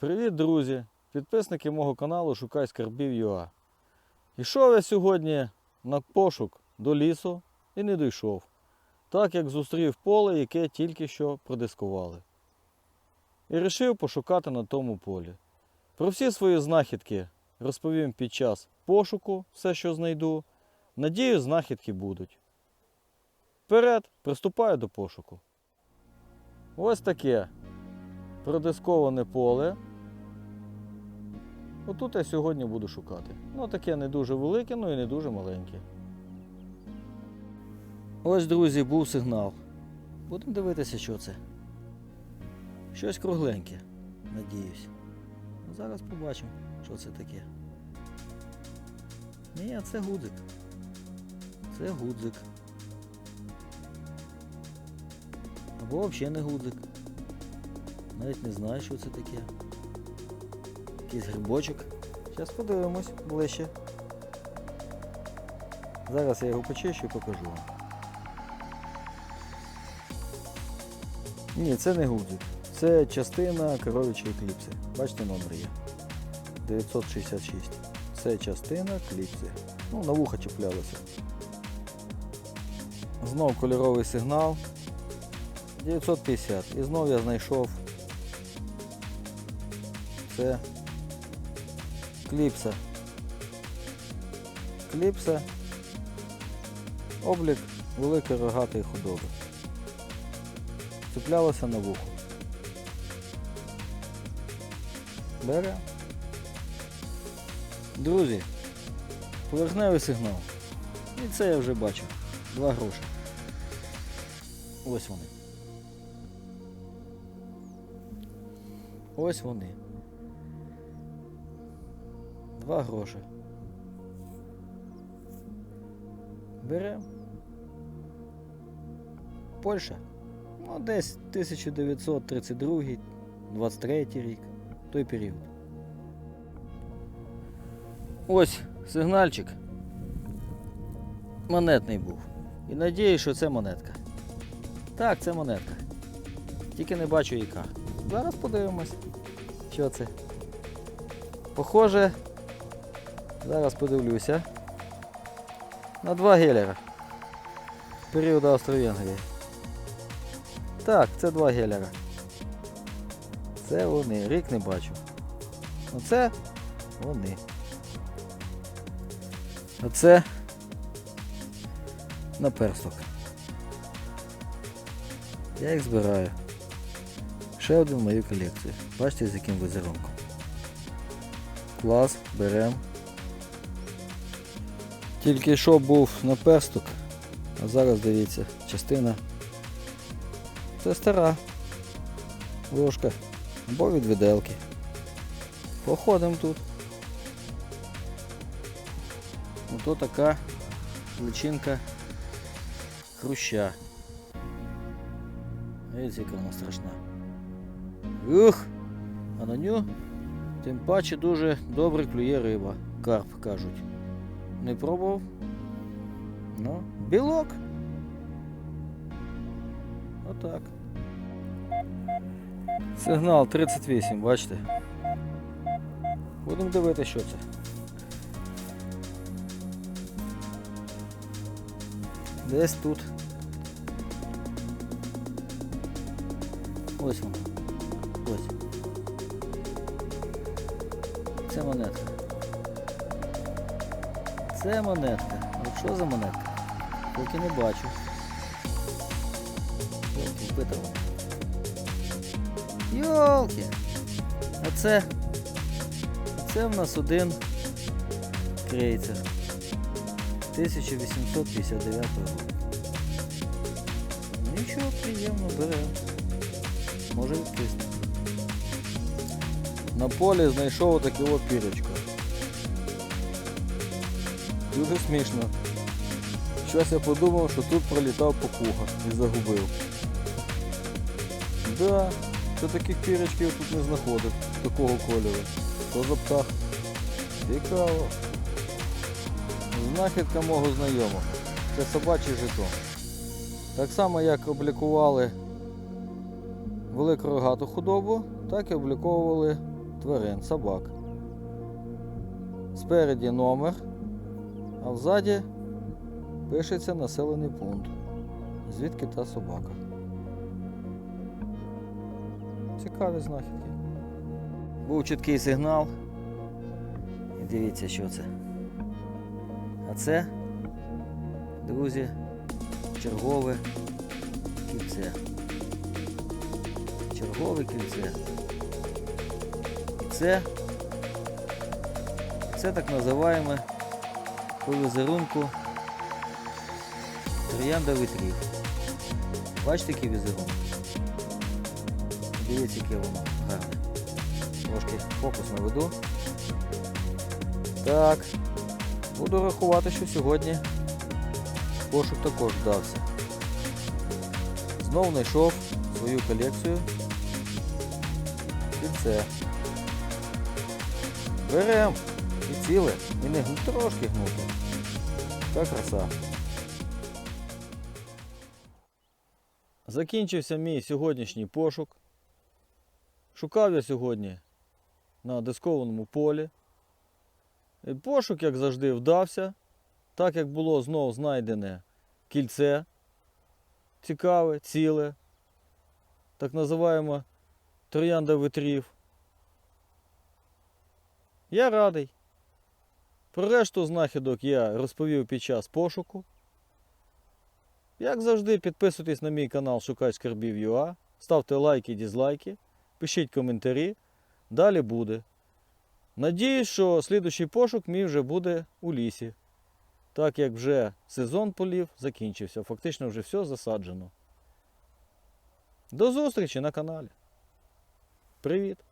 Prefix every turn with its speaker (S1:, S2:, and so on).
S1: Привіт, друзі! Підписники мого каналу Шукай Скарбів ЮА. Ішов я сьогодні на пошук до лісу і не дійшов, так як зустрів поле, яке тільки що продискували. І вирішив пошукати на тому полі. Про всі свої знахідки розповім під час пошуку, все, що знайду. Надію, знахідки будуть. Вперед, приступаю до пошуку. Ось таке продисковане поле. Отут я сьогодні буду шукати. Ну, таке не дуже велике, ну і не дуже маленьке. Ось, друзі, був сигнал. Будемо дивитися, що це. Щось кругленьке, надіюсь. Зараз побачимо, що це таке. Ні, це гудзик. Це гудзик. Або взагалі не гудзик. Навіть не знаю, що це таке. Якийсь грибочок. Зараз подивимось ближче. Зараз я його почищу і покажу вам. Ні, це не гудзик. Це частина коров'ячої кліпси. Бачите, номер є. 966. Це частина кліпси. Ну, на вуха чіплялося. Знов кольоровий сигнал. 950. І знов я знайшов це кліпса. Кліпса. Облік великої рогатої худоби. Цеплялося на вухо. Бере. Друзі, поверхневий сигнал. І це я вже бачу. Два гроші. Ось вони. Ось вони. Два гроші. Беремо. Польща. Ну, десь 1932 23 рік. Той період. Ось сигнальчик. Монетний був. І надіюсь, що це монетка. Так, це монетка. Тільки не бачу яка. Зараз подивимось, що це. Похоже, зараз подивлюся. На два гелера. Періоду Австро-Венгрії. Так, це два гелера. Це вони. Рік не бачу. Оце вони. А це наперсток. Я їх збираю. Ще один в мою колекцію. Бачите, з яким візерунком. Клас, берем. Тільки що був наперсток, а зараз дивіться, частина. Це стара ложка або від виделки. Походимо тут. Ото така личинка хруща. Дивіться, яка вона страшна. Ух! А на нього тим паче дуже добре клює риба. Карп кажуть. Не пробував? Ну, білок. Отак. Сигнал 38, бачите? Будемо дивитися, що це. Десь тут. Ось воно. Ось. Це монетка. Це монетка. От що за монетка? Поки не бачу. Йолки. А це. А це в нас один крейцер. 1859 року. Нічого приємно бере. Може відкисне. На полі знайшов таке от пірочко. Дуже смішно. Щось я подумав, що тут пролітав попуга і загубив. Да, це таких пірочків тут не знаходив, такого кольору. Що за птах? Цікаво. Знахідка мого знайомого. Це собачий жетон. Так само, як облікували велику рогату худобу, так і обліковували тварин, собак. Спереді номер, а взаді пишеться населений пункт. Звідки та собака. Цікаві знахідки. Був чіткий сигнал. І дивіться, що це. А це, друзі, чергове кільце. Чергове кільце. І це, це так називаємо по візерунку троянда витрів. Бачите, який візерунок? Дивіться, яке воно гарне. Трошки фокус наведу. Так. Буду рахувати, що сьогодні пошук також вдався. Знов знайшов свою колекцію. Кільце. Берем. І ціле. І не трошки гнуто. Така краса. Закінчився мій сьогоднішній пошук. Шукав я сьогодні на дискованому полі. І Пошук, як завжди, вдався. Так як було знов знайдене кільце цікаве, ціле, так називаємо троянда витрів. Я радий. Про решту знахідок я розповів під час пошуку. Як завжди, підписуйтесь на мій канал Шукай Скарбів ЮА, ставте лайки, дізлайки, пишіть коментарі. Далі буде. Надіюсь, що слідущий пошук мій вже буде у лісі. Так як вже сезон полів закінчився, фактично вже все засаджено. До зустрічі на каналі. Привіт!